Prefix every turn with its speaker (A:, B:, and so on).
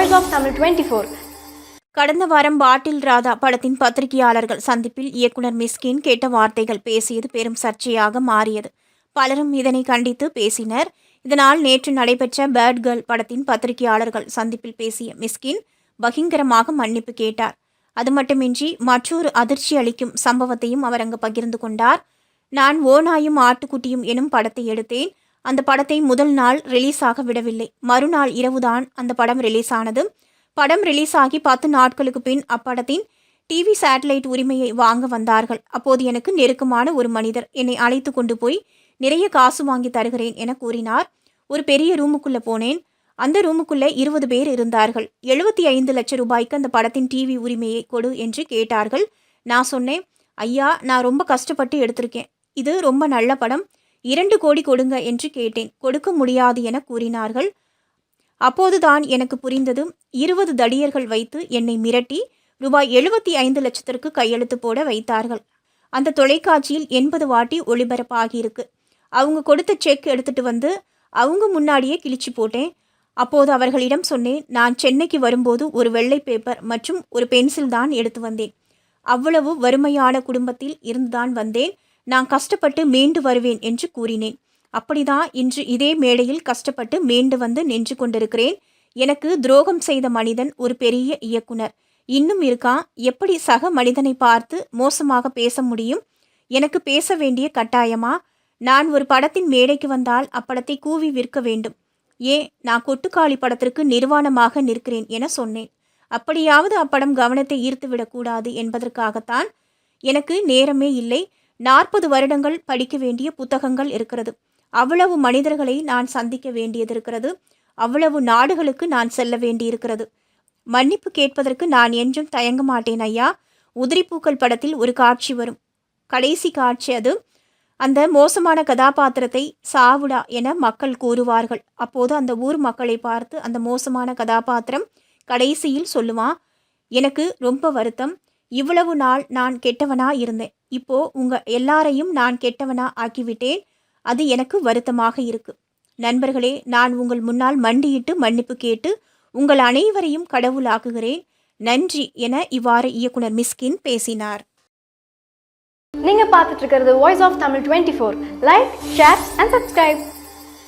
A: Voice of Tamil twenty four
B: கடந்த வாரம் பாட்டில் ராதா படத்தின் பத்திரிகையாளர்கள் சந்திப்பில் இயக்குனர் மிஸ்கின் கேட்ட வார்த்தைகள் பேசியது பெரும் சர்ச்சையாக மாறியது. பலரும் இதனை கண்டித்து பேசினர். இதனால் நேற்று நடைபெற்ற பேட் கேர்ள் படத்தின் பத்திரிகையாளர்கள் சந்திப்பில் பேசிய மிஸ்கின் பகிங்கரமாக மன்னிப்பு கேட்டார். அது மட்டுமின்றி மற்றொரு அதிர்ச்சி அளிக்கும் சம்பவத்தையும் அவர் அங்கு பகிர்ந்து கொண்டார். நான் ஓநாயும் ஆட்டுக்குட்டியும் எனும் படத்தை எடுத்தேன். அந்த படத்தை முதல் நாள் ரிலீஸ் ஆக விடவில்லை. மறுநாள் இரவுதான் அந்த படம் ரிலீஸ் ஆனது படம் ரிலீஸ் ஆகி பத்து நாட்களுக்கு பின் அப்படத்தின் டிவி சேட்டலைட் உரிமையை வாங்க வந்தார்கள். அப்போது எனக்கு நெருக்கமான ஒரு மனிதர் என்னை அழைத்து கொண்டு போய் நிறைய காசு வாங்கி தருகிறேன் என கூறினார். ஒரு பெரிய ரூமுக்குள்ளே போனேன். அந்த ரூமுக்குள்ளே இருபது பேர் இருந்தார்கள். எழுபத்தி ஐந்து லட்சம் ரூபாய்க்கு அந்த படத்தின் டிவி உரிமையை கொடு என்று கேட்டார்கள். நான் சொன்னேன் ஐயா நான் ரொம்ப கஷ்டப்பட்டு எடுத்திருக்கேன். இது ரொம்ப நல்ல படம். இரண்டு கோடி கொடுங்க என்று கேட்டேன். கொடுக்க முடியாது என கூறினார்கள். அப்போதுதான் எனக்கு புரிந்ததும் இருபது தடியர்கள் வைத்து என்னை மிரட்டி ரூபாய் எழுபத்தி ஐந்து லட்சத்திற்கு கையெழுத்து போட வைத்தார்கள். அந்த தொலைக்காட்சியில் எண்பது வாட்டி ஒளிபரப்பாகியிருக்கு. அவங்க கொடுத்த செக் எடுத்துட்டு வந்து அவங்க முன்னாடியே கிழிச்சு போட்டேன். அப்போது அவர்களிடம் சொன்னேன் நான் சென்னைக்கு வரும்போது ஒரு வெள்ளை பேப்பர் மற்றும் ஒரு பென்சில் தான் எடுத்து வந்தேன். அவ்வளவு வறுமையான குடும்பத்தில் இருந்துதான் வந்தேன். நான் கஷ்டப்பட்டு மீண்டு வருவேன் என்று கூறினேன். அப்படிதான் இன்று இதே மேடையில் கஷ்டப்பட்டு மீண்டு வந்து நின்று கொண்டிருக்கிறேன். எனக்கு துரோகம் செய்த மனிதன் ஒரு பெரிய இயக்குனர். இன்னும் இருக்கான் எப்படி சக மனிதனை பார்த்து மோசமாக பேச முடியும்? எனக்கு பேச வேண்டிய கட்டாயமா? நான் ஒரு படத்தின் மேடைக்கு வந்தால் அப்படத்தை கூவி விற்க வேண்டும். ஏன் நான் கொட்டுக்காளி படத்திற்கு நிர்வாணமாக நிற்கிறேன் என சொன்னேன். அப்படியாவது அப்படம் கவனத்தை ஈர்த்து விடக்கூடாது என்பதற்காகத்தான். எனக்கு நேரமே இல்லை. நாற்பது வருடங்கள் படிக்க வேண்டிய புத்தகங்கள் இருக்கிறது. அவ்வளவு மனிதர்களை நான் சந்திக்க வேண்டியது இருக்கிறது அவ்வளவு நாடுகளுக்கு நான் செல்ல வேண்டியிருக்கிறது. மன்னிப்பு கேட்பதற்கு நான் என்றும் தயங்க மாட்டேன் ஐயா. உதிரிப்பூக்கள் படத்தில் ஒரு காட்சி வரும். கடைசி காட்சி அது. அந்த மோசமான கதாபாத்திரத்தை சாவுடா என மக்கள் கூறுவார்கள். அப்போது அந்த ஊர் மக்களை பார்த்து அந்த மோசமான கதாபாத்திரம் கடைசியில் சொல்லுவான் எனக்கு ரொம்ப வருத்தம். இவ்வளவு நாள் நான் கெட்டவனா இருந்தேன். இப்போ உங்க எல்லாரையும் நான் கெட்டவனா ஆக்கிவிட்டேன். அது எனக்கு வருத்தமாக இருக்கு. நண்பர்களே நான் உங்கள் முன்னால் மண்டியிட்டு மன்னிப்பு கேட்டு உங்கள் அனைவரையும் கடவுளாக்குகிறேன் நன்றி என இவ்வாறு இயக்குனர் மிஸ்கின் பேசினார்.
A: நீங்க பார்த்துட்டு இருக்கிறது voice of Tamil twenty four like share and subscribe